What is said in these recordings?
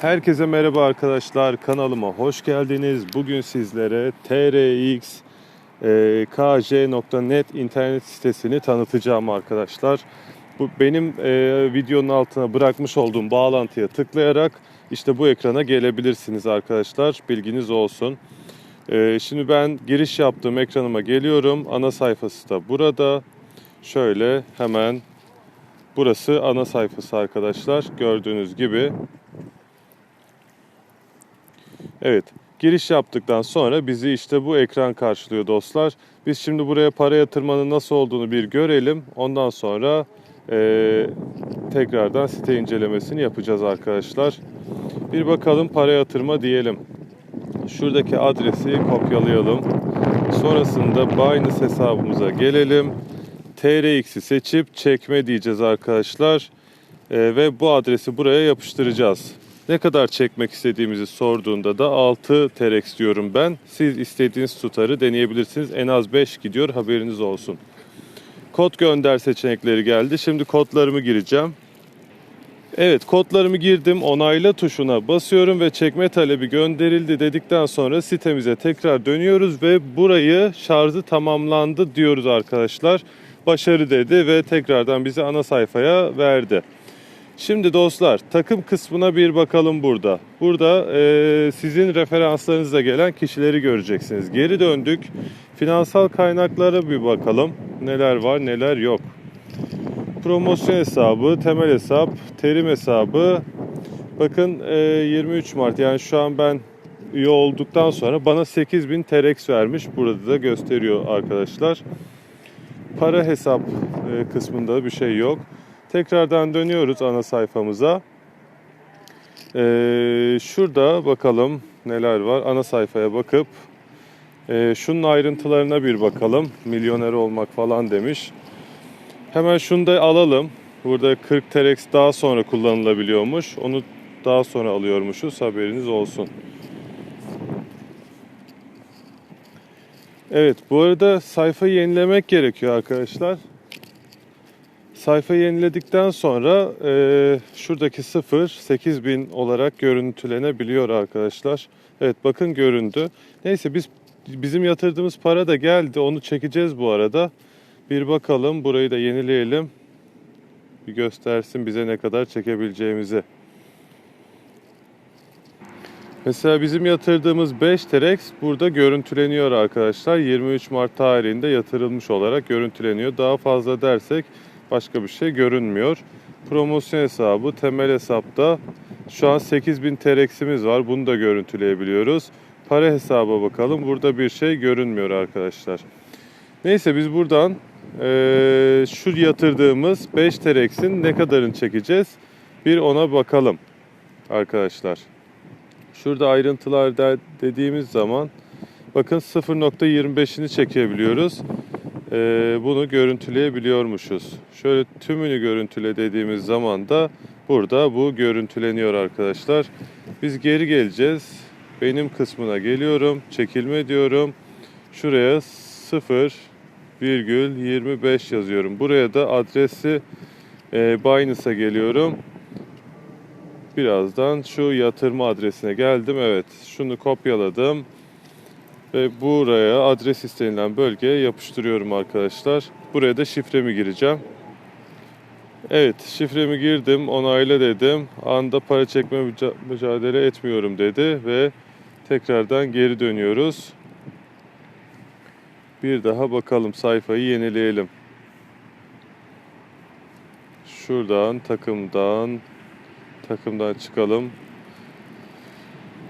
Herkese merhaba arkadaşlar. Kanalıma hoş geldiniz. Bugün sizlere TRX e, kj.net internet sitesini tanıtacağım arkadaşlar. Bu benim e, videonun altına bırakmış olduğum bağlantıya tıklayarak işte bu ekrana gelebilirsiniz arkadaşlar. Bilginiz olsun. E, şimdi ben giriş yaptığım ekranıma geliyorum. Ana sayfası da burada. Şöyle hemen burası ana sayfası arkadaşlar. Gördüğünüz gibi Evet, giriş yaptıktan sonra bizi işte bu ekran karşılıyor dostlar. Biz şimdi buraya para yatırmanın nasıl olduğunu bir görelim. Ondan sonra eee, tekrardan site incelemesini yapacağız arkadaşlar. Bir bakalım para yatırma diyelim. Şuradaki adresi kopyalayalım. Sonrasında Binance hesabımıza gelelim. TRX'i seçip çekme diyeceğiz arkadaşlar. Ee, ve bu adresi buraya yapıştıracağız. Ne kadar çekmek istediğimizi sorduğunda da 6 TRX diyorum ben. Siz istediğiniz tutarı deneyebilirsiniz. En az 5 gidiyor haberiniz olsun. Kod gönder seçenekleri geldi. Şimdi kodlarımı gireceğim. Evet kodlarımı girdim. Onayla tuşuna basıyorum ve çekme talebi gönderildi dedikten sonra sitemize tekrar dönüyoruz ve burayı şarjı tamamlandı diyoruz arkadaşlar. Başarı dedi ve tekrardan bizi ana sayfaya verdi. Şimdi dostlar takım kısmına bir bakalım burada. Burada e, sizin referanslarınızla gelen kişileri göreceksiniz. Geri döndük. Finansal kaynaklara bir bakalım. Neler var neler yok. Promosyon hesabı, temel hesap, terim hesabı. Bakın e, 23 Mart yani şu an ben üye olduktan sonra bana 8000 TRX vermiş. Burada da gösteriyor arkadaşlar. Para hesap e, kısmında bir şey yok. Tekrardan dönüyoruz ana sayfamıza. Ee, şurada bakalım neler var. Ana sayfaya bakıp e, şunun ayrıntılarına bir bakalım. Milyoner olmak falan demiş. Hemen şunu da alalım. Burada 40 TRX daha sonra kullanılabiliyormuş. Onu daha sonra alıyormuşuz. Haberiniz olsun. Evet bu arada sayfayı yenilemek gerekiyor arkadaşlar. Sayfayı yeniledikten sonra e, şuradaki 0 8000 olarak görüntülenebiliyor arkadaşlar. Evet bakın göründü. Neyse biz bizim yatırdığımız para da geldi. Onu çekeceğiz bu arada. Bir bakalım burayı da yenileyelim. Bir göstersin bize ne kadar çekebileceğimizi. Mesela bizim yatırdığımız 5 TRX burada görüntüleniyor arkadaşlar. 23 Mart tarihinde yatırılmış olarak görüntüleniyor. Daha fazla dersek başka bir şey görünmüyor. Promosyon hesabı, temel hesapta şu an 8000 TRX'imiz var. Bunu da görüntüleyebiliyoruz. Para hesaba bakalım. Burada bir şey görünmüyor arkadaşlar. Neyse biz buradan eee, şu yatırdığımız 5 TRX'in ne kadarını çekeceğiz? Bir ona bakalım arkadaşlar. Şurada ayrıntılar der- dediğimiz zaman bakın 0.25'ini çekebiliyoruz. Ee, bunu görüntüleyebiliyormuşuz. Şöyle tümünü görüntüle dediğimiz zaman da burada bu görüntüleniyor arkadaşlar. Biz geri geleceğiz. Benim kısmına geliyorum. Çekilme diyorum. Şuraya 0,25 yazıyorum. Buraya da adresi e, Binance'a geliyorum. Birazdan şu yatırma adresine geldim. Evet, şunu kopyaladım. Ve buraya adres istenilen bölgeye yapıştırıyorum arkadaşlar. Buraya da şifremi gireceğim. Evet, şifremi girdim, onayla dedim. Anda para çekme müca- mücadele etmiyorum dedi ve tekrardan geri dönüyoruz. Bir daha bakalım sayfayı yenileyelim. Şuradan takımdan takımdan çıkalım.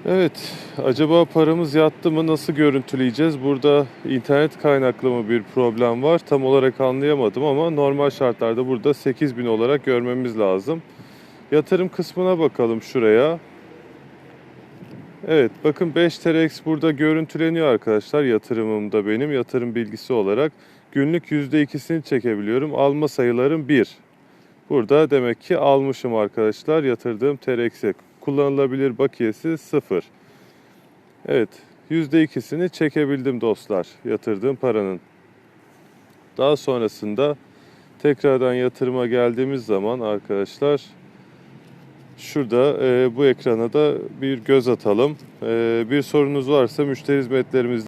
Evet, acaba paramız yattı mı? Nasıl görüntüleyeceğiz? Burada internet kaynaklı mı bir problem var? Tam olarak anlayamadım ama normal şartlarda burada 8000 olarak görmemiz lazım. Yatırım kısmına bakalım şuraya. Evet, bakın 5 TRX burada görüntüleniyor arkadaşlar yatırımımda benim yatırım bilgisi olarak. Günlük %2'sini çekebiliyorum. Alma sayılarım 1. Burada demek ki almışım arkadaşlar yatırdığım TRX'e. Kullanılabilir bakiyesi 0. Evet %2'sini çekebildim dostlar yatırdığım paranın. Daha sonrasında tekrardan yatırıma geldiğimiz zaman arkadaşlar Şurada e, bu ekrana da bir göz atalım. E, bir sorunuz varsa müşteri hizmetlerimizde